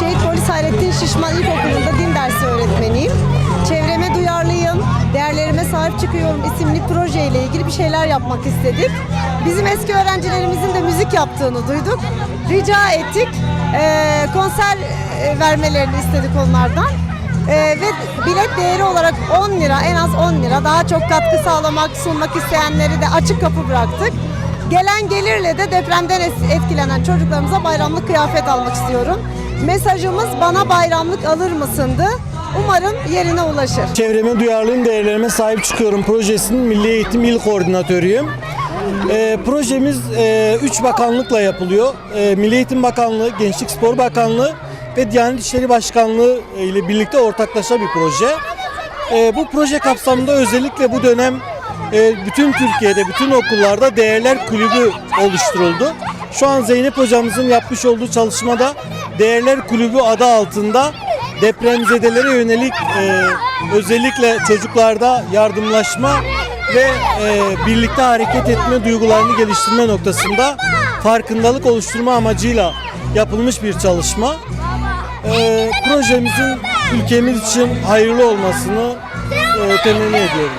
Şehit Polis Hayrettin Şişman İlkokulu'nda din dersi öğretmeniyim. Çevreme duyarlıyım, değerlerime sahip çıkıyorum isimli projeyle ilgili bir şeyler yapmak istedik. Bizim eski öğrencilerimizin de müzik yaptığını duyduk. Rica ettik, Ee, konser e, vermelerini istedik onlardan. Ee, ve bilet değeri olarak 10 lira, en az 10 lira. Daha çok katkı sağlamak, sunmak isteyenleri de açık kapı bıraktık. Gelen gelirle de depremden etkilenen çocuklarımıza bayramlık kıyafet almak istiyorum. Mesajımız bana bayramlık alır mısındı? Umarım yerine ulaşır. Çevreme duyarlıyım, değerlerime sahip çıkıyorum projesinin Milli Eğitim İl Koordinatörüyüm. Ee, projemiz 3 bakanlıkla yapılıyor. Ee, Milli Eğitim Bakanlığı, Gençlik Spor Bakanlığı ve Diyanet İşleri Başkanlığı e, ile birlikte ortaklaşa bir proje. Ee, bu proje kapsamında özellikle bu dönem e, bütün Türkiye'de, bütün okullarda Değerler Kulübü oluşturuldu. Şu an Zeynep hocamızın yapmış olduğu çalışmada Değerler Kulübü adı altında depremzedelere yönelik e, özellikle çocuklarda yardımlaşma ve e, birlikte hareket etme duygularını geliştirme noktasında farkındalık oluşturma amacıyla yapılmış bir çalışma. E, projemizin ülkemiz için hayırlı olmasını e, temenni ediyorum.